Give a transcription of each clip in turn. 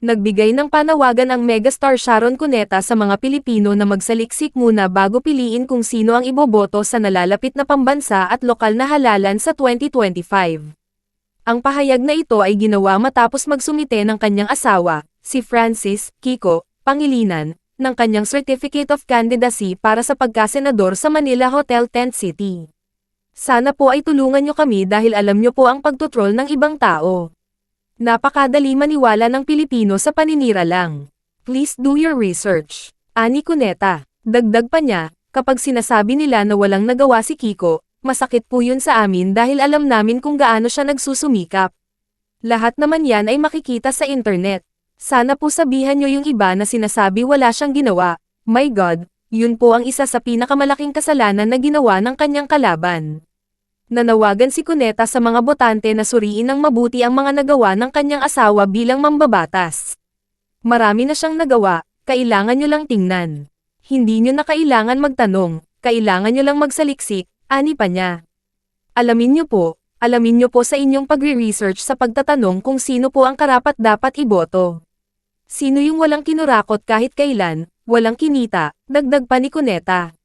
Nagbigay ng panawagan ang megastar Sharon Cuneta sa mga Pilipino na magsaliksik muna bago piliin kung sino ang iboboto sa nalalapit na pambansa at lokal na halalan sa 2025. Ang pahayag na ito ay ginawa matapos magsumite ng kanyang asawa, si Francis Kiko Pangilinan, ng kanyang Certificate of Candidacy para sa pagkasenador sa Manila Hotel Tent City. Sana po ay tulungan nyo kami dahil alam nyo po ang pagtutrol ng ibang tao. Napakadali maniwala ng Pilipino sa paninira lang. Please do your research. Ani Cuneta. Dagdag pa niya, kapag sinasabi nila na walang nagawa si Kiko, masakit po yun sa amin dahil alam namin kung gaano siya nagsusumikap. Lahat naman yan ay makikita sa internet. Sana po sabihan nyo yung iba na sinasabi wala siyang ginawa. My God, yun po ang isa sa pinakamalaking kasalanan na ginawa ng kanyang kalaban nanawagan si Cuneta sa mga botante na suriin ng mabuti ang mga nagawa ng kanyang asawa bilang mambabatas. Marami na siyang nagawa, kailangan nyo lang tingnan. Hindi nyo na kailangan magtanong, kailangan nyo lang magsaliksik, ani pa niya. Alamin nyo po, alamin nyo po sa inyong pagre-research sa pagtatanong kung sino po ang karapat dapat iboto. Sino yung walang kinurakot kahit kailan, walang kinita, dagdag pa ni Cuneta.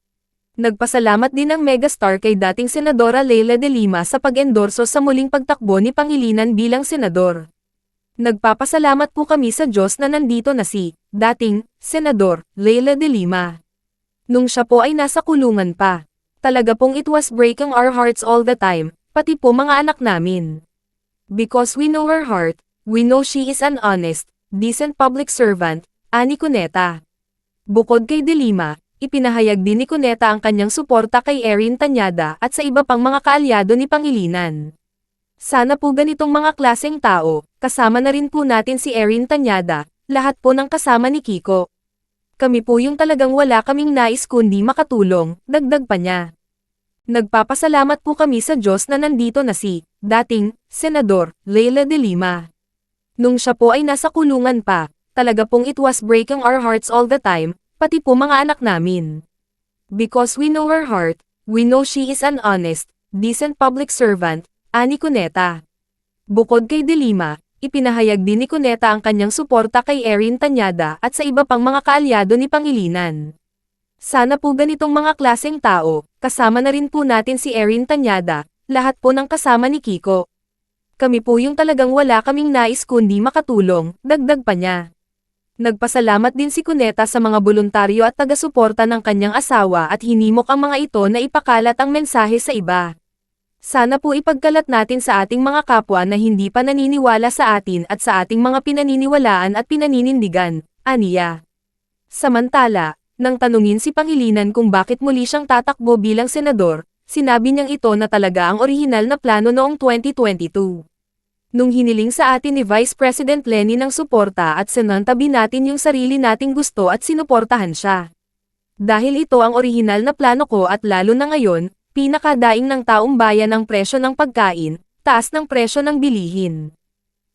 Nagpasalamat din ang megastar kay dating Senadora Leila de Lima sa pag-endorso sa muling pagtakbo ni Pangilinan bilang senador. Nagpapasalamat po kami sa Diyos na nandito na si, dating, Senador, Leila de Lima. Nung siya po ay nasa kulungan pa. Talaga pong it was breaking our hearts all the time, pati po mga anak namin. Because we know her heart, we know she is an honest, decent public servant, Ani Cuneta. Bukod kay De Lima, ipinahayag din ni Cuneta ang kanyang suporta kay Erin Tanyada at sa iba pang mga kaalyado ni Pangilinan. Sana po ganitong mga klaseng tao, kasama na rin po natin si Erin Tanyada, lahat po ng kasama ni Kiko. Kami po yung talagang wala kaming nais kundi makatulong, dagdag pa niya. Nagpapasalamat po kami sa Diyos na nandito na si, dating, Senador, Leila de Lima. Nung siya po ay nasa kulungan pa, talaga pong it was breaking our hearts all the time, pati po mga anak namin. Because we know her heart, we know she is an honest, decent public servant, Ani Cuneta. Bukod kay De Lima, ipinahayag din ni Cuneta ang kanyang suporta kay Erin Tanyada at sa iba pang mga kaalyado ni Pangilinan. Sana po ganitong mga klaseng tao, kasama na rin po natin si Erin Tanyada, lahat po ng kasama ni Kiko. Kami po yung talagang wala kaming nais kundi makatulong, dagdag pa niya. Nagpasalamat din si Cuneta sa mga voluntaryo at taga-suporta ng kanyang asawa at hinimok ang mga ito na ipakalat ang mensahe sa iba. Sana po ipagkalat natin sa ating mga kapwa na hindi pa naniniwala sa atin at sa ating mga pinaniniwalaan at pinaninindigan, aniya. Samantala, nang tanungin si Pangilinan kung bakit muli siyang tatakbo bilang senador, sinabi niyang ito na talaga ang orihinal na plano noong 2022. Nung hiniling sa atin ni Vice President Lenny ng suporta at sinantabi natin yung sarili nating gusto at sinuportahan siya. Dahil ito ang orihinal na plano ko at lalo na ngayon, pinakadaing ng taong bayan ang presyo ng pagkain, taas ng presyo ng bilihin.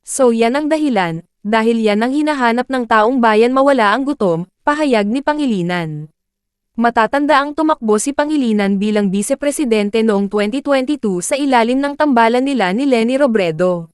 So yan ang dahilan, dahil yan ang hinahanap ng taong bayan mawala ang gutom, pahayag ni Pangilinan. Matatanda ang tumakbo si Pangilinan bilang vice-presidente noong 2022 sa ilalim ng tambalan nila ni Lenny Robredo.